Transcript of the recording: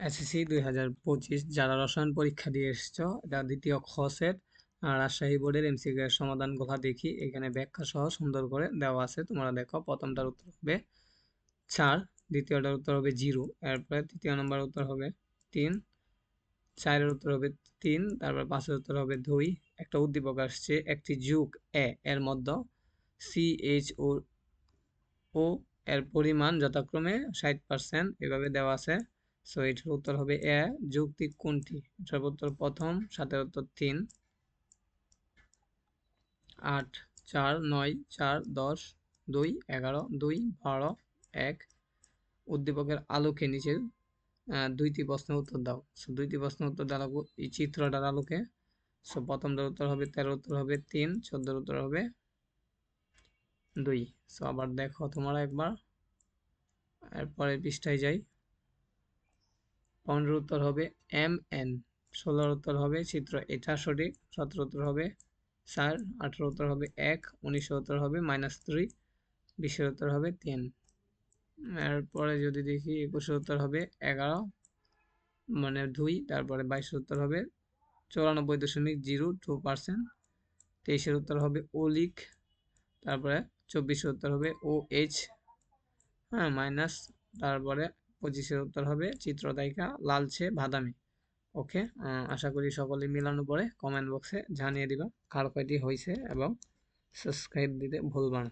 SSC দুই হাজার পঁচিশ, যারা রসায়ন পরীক্ষা দিয়ে এসছো, এটা দ্বিতীয় খ সেট রাজশাহী বোর্ডের এমসিকিউ এর সমাধানগুলো দেখি, এখানে ব্যাখ্যা সহ সুন্দর করে দেওয়া আছে, তোমরা দেখো, প্রথমটার উত্তর হবে চার, দ্বিতীয়টার উত্তর হবে জিরো, এরপরে তৃতীয় নম্বর উত্তর হবে তিন, চারের উত্তর হবে তিন, তারপর পাঁচের উত্তর হবে দুই, একটা উদ্দীপক আসছে, একটি যুগ এ, এর মধ্যে সি এইচ ও ও এর পরিমাণ যথাক্রমে ষাট পার্সেন্ট এভাবে দেওয়া আছে। সো এটার উত্তর হবে এ, যৌক্তিক কোনটি? এটার উত্তর প্রথম, সাতের উত্তর তিন। আট, চার, নয়, চার, দশ, দুই, এগারো, দুই, বারো, এক। উদ্দীপকের আলোকে নিচের দুইটি প্রশ্নের উত্তর দাও। সো দুইটি প্রশ্নের উত্তর দেওয়া এই চিত্রটার আলোকে। সো প্রথমটার উত্তর হবে তেরো উত্তর হবে তিন, চোদ্দোর উত্তর হবে দুই। সো আবার দেখো তোমরা একবার। এরপরে পৃষ্ঠায় যাই। পনেরোর উত্তর হবে এম এন ষোলোর উত্তর হবে চিত্র এটা সঠিক সতেরো উত্তর হবে চার আঠেরো উত্তর হবে এক উনিশের উত্তর হবে মাইনাস থ্রি বিশের উত্তর হবে তিন এরপরে যদি দেখি একুশের উত্তর হবে এগারো মানে দুই তারপরে বাইশের উত্তর হবে চৌরানব্বই দশমিক জিরো টু পার্সেন্ট তেইশের উত্তর হবে ওলিক তারপরে চব্বিশের উত্তর হবে ও এইচ হ্যাঁ মাইনাস তারপরে পঁচিশের উত্তর হবে চিত্রদায়িকা লালচে বাদামি। ওকে আশা করি সকলে মিলানো পরে কমেন্ট বক্সে জানিয়ে দিবা কার কয়টি হয়েছে এবং সাবস্ক্রাইব দিতে ভুলবা না।